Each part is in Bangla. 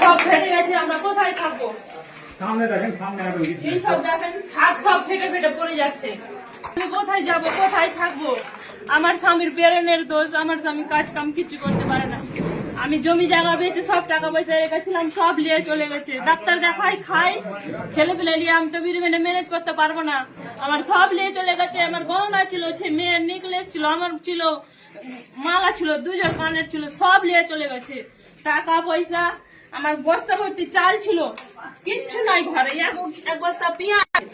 সব ফেটে গেছে আমরা কোথায় থাকব সামনে দেখেন সামনে আরও সব দেখেন ছাদ সব ফেটে ফেটে পড়ে যাচ্ছে আমি কোথায় যাব কোথায় থাকব আমার স্বামীর পেরেনের দোষ, আমার স্বামী কাজ কাম কিছু করতে পারে না। আমি জমি জায়গা বেচে সব টাকা পয়সা রেখেছিলাম সব নিয়ে চলে গেছে। ডাক্তার দেখাই খাই ছেলে পেলে নিয়ে আমি তো মেনে ম্যানেজ করতে পারব না। আমার সব নিয়ে চলে গেছে, আমার গহনা ছিল মেয়ের নেকলেস ছিল, আমার ছিল, মালা ছিল দুজন কানের ছিল, সব নিয়ে চলে গেছে। টাকা পয়সা, আমার বস্তা ভর্তি চাল ছিল, কিচ্ছু নাই ঘরে, এক বস্তা পেঁয়াজ,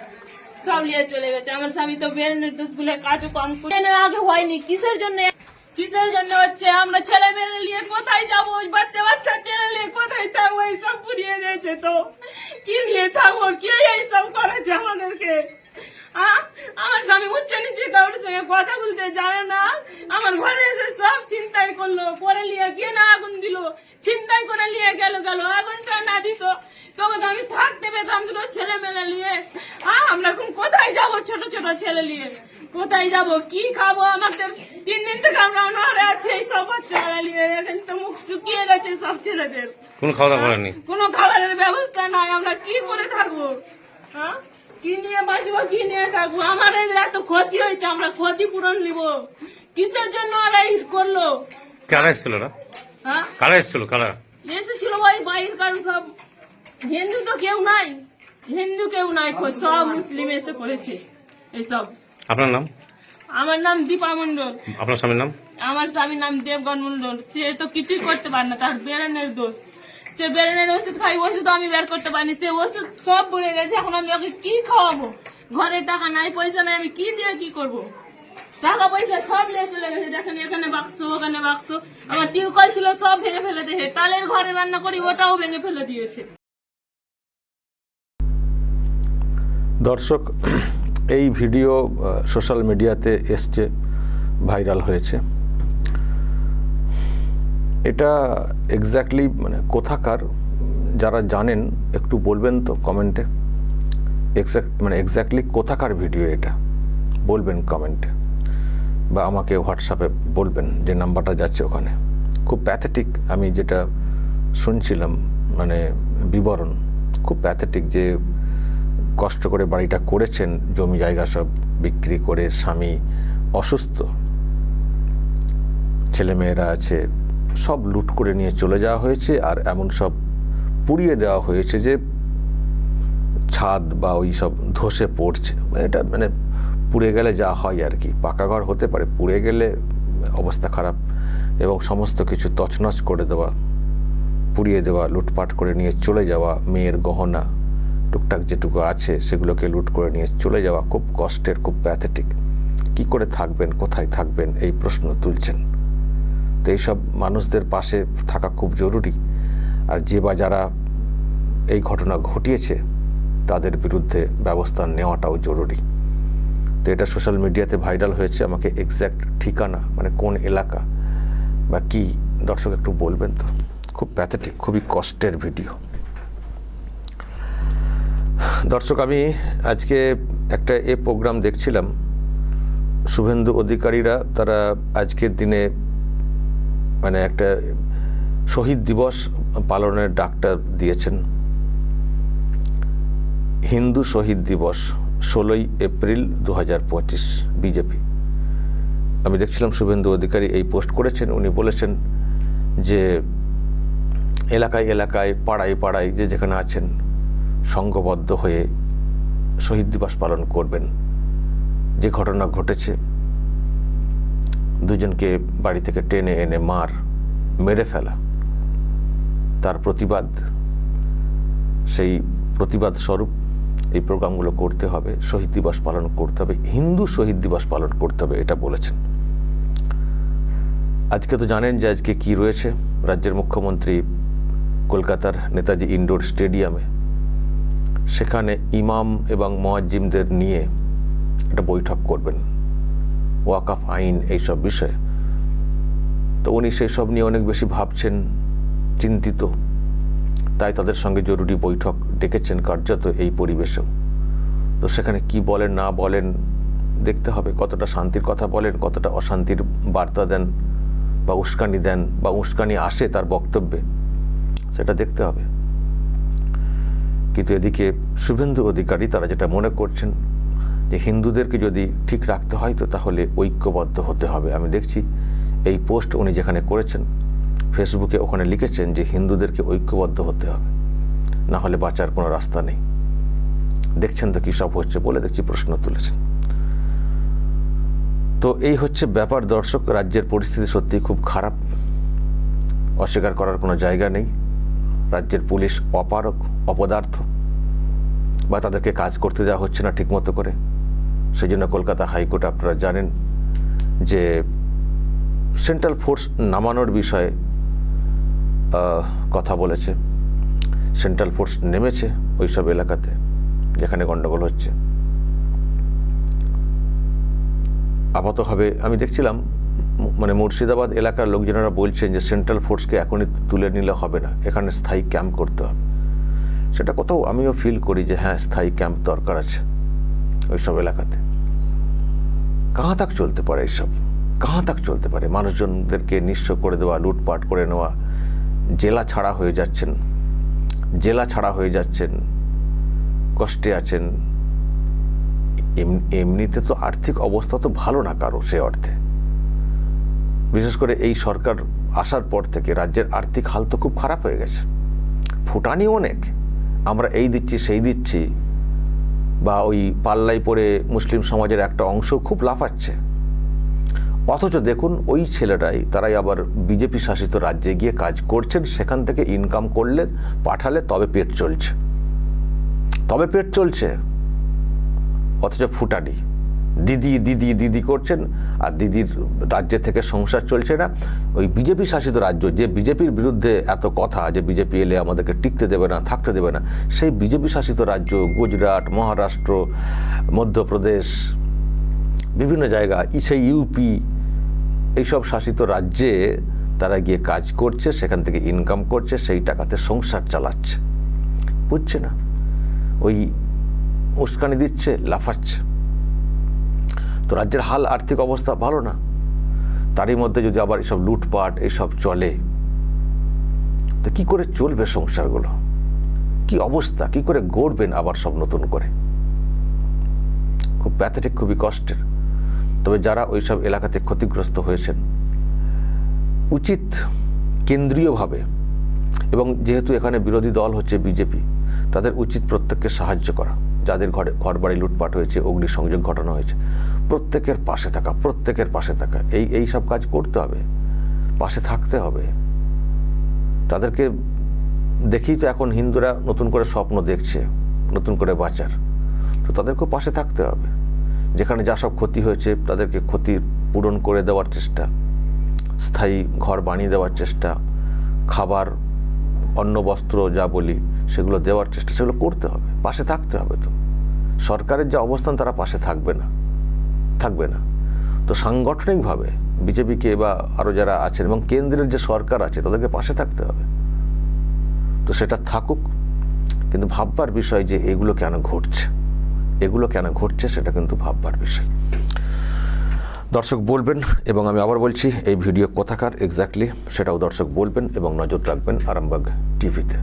সব নিয়ে চলে গেছে। আমার স্বামী তো বেরোনের বলে কাজও কম আগে হয়নি, কিসের জন্য কিসের জন্য হচ্ছে? আমরা ছেলে মেয়ে নিয়ে কোথায় যাব? বাচ্চা বাচ্চা ছেলে নিয়ে কোথায় থাকব? এইসব পুড়িয়ে দিয়েছে তো। কি নিয়ে থাকব? কে এইসব করেছে আমাদেরকে? আমার স্বামী উচ্চ নিচে কাউর সঙ্গে কথা বলতে জানে না। আমার ঘরে এসে সব চিন্তাই করল পরে নিয়ে গিয়ে না আগুন দিল। চিন্তাই করে নিয়ে গেল গেল। আগুনটা না দিত। তবে তো আমি থাকতে পেতাম দুটো ছেলে মেলে নিয়ে আমরা এখন কোথায় যাব ছোট ছোট ছেলে নিয়ে? কোথায় যাব? কি খাব? আমাদের তিন দিন থেকে আমরা অনাহারে আছি এই সব বাচ্চারা নিয়ে এখন তো মুখ শুকিয়ে গেছে সব ছেলেদের। কোনো খাওয়া দাওয়া করেননি? কোনো খাবারের ব্যবস্থা নাই আমরা কি করে থাকব হ্যাঁ? কি নিয়ে বাঁচবো কি নিয়ে থাকব আমার এই এত ক্ষতি হয়েছে আমরা ক্ষতিপূরণ নিব। কিসের জন্য ওরা এই করল? কারা এসেছিল না হ্যাঁ? কারা এসেছিল? কারা? এসেছিল ওই বাইর বাইরকার সব। হিন্দু তো কেউ নাই। হিন্দু কেউ নাই সব মুসলিম এসে করেছে এসব। আপনার নাম? আমার নাম দীপা মন্ডল আপনার স্বামীর নাম? আমার স্বামীর নাম দেবগণ মন্ডল সে তো কিছুই করতে পারে না তার বেরেনের দোষ। সে বেরেনের ওষুধ খাই ওষুধ আমি বের করতে পারিনি। সে ওষুধ সব পড়ে গেছে এখন আমি ওকে কি খাওয়াবো? ঘরে টাকা নাই পয়সা নাই আমি কি দিয়ে কি করব? টাকা পয়সা সব নিয়ে চলে গেছে। দেখেন এখানে বাক্স ওখানে বাক্স। আমার টিউকল ছিল সব ভেঙে ফেলে দিয়েছে। টালের ঘরে রান্না করি ওটাও ভেঙে ফেলে দিয়েছে। দর্শক এই ভিডিও সোশ্যাল মিডিয়াতে এসছে ভাইরাল হয়েছে। এটা এক্স্যাক্টলি মানে কোথাকার, যারা জানেন, একটু বলবেন তো কমেন্টে এক্স্যাক্ট মানে এক্স্যাক্টলি কোথাকার ভিডিও এটা? বলবেন কমেন্টে বা আমাকে হোয়াটসঅ্যাপে বলবেন যে নাম্বারটা যাচ্ছে ওখানে। খুব প্যাথেটিক আমি যেটা শুনছিলাম মানে বিবরণ। খুব প্যাথেটিক যে কষ্ট করে বাড়িটা করেছেন, জমি জায়গা সব বিক্রি করে স্বামী অসুস্থ। ছেলেমেয়েরা আছে, সব লুট করে নিয়ে চলে যাওয়া হয়েছে আর এমন সব পুড়িয়ে দেওয়া হয়েছে যে ছাদ বা ওই সব ধসে পড়ছে। এটা মানে পুড়ে গেলে যা হয় আর কি, পাকা ঘর হতে পারে, পুড়ে গেলে অবস্থা খারাপ এবং সমস্ত কিছু তছনছ করে দেওয়া, পুড়িয়ে দেওয়া, লুটপাট করে নিয়ে চলে যাওয়া মেয়ের গহনা। টুকটাক যেটুকু আছে সেগুলোকে লুট করে নিয়ে চলে যাওয়া খুব কষ্টের, খুব প্যাথেটিক কি করে থাকবেন, কোথায় থাকবেন, এই প্রশ্ন তুলছেন। তো এইসব মানুষদের পাশে থাকা খুব জরুরি। আর যে বা যারা এই ঘটনা ঘটিয়েছে, তাদের বিরুদ্ধে ব্যবস্থা নেওয়াটাও জরুরি। তো এটা সোশ্যাল মিডিয়াতে ভাইরাল হয়েছে, আমাকে এক্স্যাক্ট ঠিকানা মানে কোন এলাকা বা কি, দর্শক একটু বলবেন তো? খুব প্যাথেটিক খুবই কষ্টের ভিডিও দর্শক, আমি আজকে একটা এ প্রোগ্রাম দেখছিলাম। শুভেন্দু অধিকারীরা তারা আজকের দিনে মানে একটা শহীদ দিবস পালনের ডাকটা দিয়েছেন। হিন্দু শহীদ দিবস, ষোলোই এপ্রিল দু হাজার পঁচিশ, বিজেপি। আমি দেখছিলাম শুভেন্দু অধিকারী এই পোস্ট করেছেন। উনি বলেছেন যে, এলাকায় এলাকায়, পাড়ায় পাড়ায় যে যেখানে আছেন সংঘবদ্ধ হয়ে শহীদ দিবস পালন করবেন। যে ঘটনা ঘটেছে, দুজনকে বাড়ি থেকে টেনে এনে মার, মেরে ফেলা, তার প্রতিবাদ, সেই প্রতিবাদ স্বরূপ এই প্রোগ্রামগুলো করতে হবে, শহীদ দিবস পালন করতে হবে, হিন্দু শহীদ দিবস পালন করতে হবে, এটা বলেছেন। আজকে তো জানেন যে আজকে কি রয়েছে? রাজ্যের মুখ্যমন্ত্রী কলকাতার নেতাজি ইনডোর স্টেডিয়ামে সেখানে ইমাম এবং মোয়াজ্জিমদের নিয়ে একটা বৈঠক করবেন। ওয়াকাফ আইন এইসব বিষয়ে। তো উনি সেই সব নিয়ে অনেক বেশি ভাবছেন, চিন্তিত। তাই তাদের সঙ্গে জরুরি বৈঠক ডেকেছেন কার্যত এই পরিবেশেও। তো সেখানে কি বলেন, না বলেন, দেখতে হবে। কতটা শান্তির কথা বলেন, কতটা অশান্তির বার্তা দেন বা উস্কানি দেন বা উস্কানি আসে তার বক্তব্যে, সেটা দেখতে হবে। কিন্তু এদিকে শুভেন্দু অধিকারী তারা যেটা মনে করছেন যে হিন্দুদেরকে যদি ঠিক রাখতে হয় তো তাহলে ঐক্যবদ্ধ হতে হবে। আমি দেখছি এই পোস্ট উনি যেখানে করেছেন, ফেসবুকে ওখানে লিখেছেন যে হিন্দুদেরকে ঐক্যবদ্ধ হতে হবে, না হলে বাঁচার কোনো রাস্তা নেই। দেখছেন তো কী সব হচ্ছে বলে দেখছি প্রশ্ন তুলেছেন। তো এই হচ্ছে ব্যাপার, দর্শক, রাজ্যের পরিস্থিতি সত্যি খুব খারাপ, অস্বীকার করার কোনো জায়গা নেই। রাজ্যের পুলিশ অপারক অপদার্থ বা তাদেরকে কাজ করতে দেওয়া হচ্ছে না ঠিকমতো করে। সেই জন্য কলকাতা হাইকোর্ট আপনারা জানেন যে সেন্ট্রাল ফোর্স নামানোর বিষয়ে কথা বলেছে। সেন্ট্রাল ফোর্স নেমেছে ওই সব এলাকাতে যেখানে গণ্ডগোল হচ্ছে। আপাতভাবে আমি দেখছিলাম মানে মুর্শিদাবাদ এলাকার লোকজনেরা বলছেন যে সেন্ট্রাল ফোর্সকে এখনই তুলে নিলে হবে না। এখানে স্থায়ী ক্যাম্প করতে হবে। সেটা কোথাও আমিও ফিল করি যে হ্যাঁ স্থায়ী ক্যাম্প দরকার আছে ওইসব এলাকাতে। কাহা তাক চলতে পারে এইসব? কাহা তাক চলতে পারে? মানুষজনদেরকে নিঃস্ব করে দেওয়া, লুটপাট করে নেওয়া, জেলা ছাড়া হয়ে যাচ্ছেন, জেলা ছাড়া হয়ে যাচ্ছেন, কষ্টে আছেন। এম- এমনিতে তো আর্থিক অবস্থা তো ভালো না কারও সে অর্থে। বিশেষ করে এই সরকার আসার পর থেকে রাজ্যের আর্থিক হাল তো খুব খারাপ হয়ে গেছে। ফুটানি অনেক। আমরা এই দিচ্ছি, সেই দিচ্ছি বা ওই পাল্লাই পরে মুসলিম সমাজের একটা অংশ খুব লাফাচ্ছে। অথচ দেখুন, ওই ছেলেরাই তারাই আবার বিজেপি শাসিত রাজ্যে গিয়ে কাজ করছেন, সেখান থেকে ইনকাম করলে, পাঠালে তবে পেট চলছে। তবে পেট চলছে। অথচ ফুটানি। দিদি দিদি দিদি করছেন আর দিদির রাজ্যে থেকে সংসার চলছে না। ওই বিজেপি শাসিত রাজ্য, যে বিজেপির বিরুদ্ধে এত কথা, যে বিজেপি এলে আমাদেরকে টিকতে দেবে না, থাকতে দেবে না, সেই বিজেপি শাসিত রাজ্য, গুজরাট, মহারাষ্ট্র, মধ্যপ্রদেশ, বিভিন্ন জায়গা, সেই ইউপি, এইসব শাসিত রাজ্যে তারা গিয়ে কাজ করছে, সেখান থেকে ইনকাম করছে, সেই টাকাতে সংসার চালাচ্ছে। বুঝছে না? ওই উস্কানি দিচ্ছে, লাফাচ্ছে। তো রাজ্যের হাল, আর্থিক অবস্থা ভালো না। তারই মধ্যে যদি আবার এসব লুটপাট, এসব চলে, তো কি করে চলবে সংসারগুলো? কি অবস্থা? কি করে গড়বেন আবার সব নতুন করে? খুব প্যাথেটিক খুবই কষ্টের। তবে যারা ওইসব এলাকাতে ক্ষতিগ্রস্ত হয়েছেন, উচিত কেন্দ্রীয়ভাবে এবং যেহেতু এখানে বিরোধী দল হচ্ছে বিজেপি, তাদের উচিত প্রত্যেককে সাহায্য করা। যাদের ঘরে ঘর বাড়ি লুটপাট হয়েছে, অগ্নিসংযোগ ঘটানো হয়েছে, প্রত্যেকের পাশে থাকা, প্রত্যেকের পাশে থাকা, এই এই সব কাজ করতে হবে, পাশে থাকতে হবে। তাদেরকে দেখেই তো এখন হিন্দুরা নতুন করে স্বপ্ন দেখছে, নতুন করে বাঁচার। তো তাদেরকেও পাশে থাকতে হবে। যেখানে যা সব ক্ষতি হয়েছে, তাদেরকে ক্ষতি পূরণ করে দেওয়ার চেষ্টা, স্থায়ী ঘর বানিয়ে দেওয়ার চেষ্টা, খাবার অন্ন বস্ত্র যা বলি, সেগুলো দেওয়ার চেষ্টা, সেগুলো করতে হবে। পাশে থাকতে হবে তো। সরকারের যে অবস্থান, তারা পাশে থাকবে না থাকবে না। তো সাংগঠনিকভাবে বিজেপিকে বা আরও যারা আছেন এবং কেন্দ্রের যে সরকার আছে, তাদেরকে পাশে থাকতে হবে। তো সেটা থাকুক, কিন্তু ভাববার বিষয় যে এগুলো কেন ঘটছে, এগুলো কেন ঘটছে সেটা কিন্তু ভাববার বিষয়। দর্শক বলবেন, এবং আমি আবার বলছি, এই ভিডিও কোথাকার এক্স্যাক্টলি সেটাও দর্শক বলবেন এবং নজর রাখবেন আরামবাগ টিভিতে।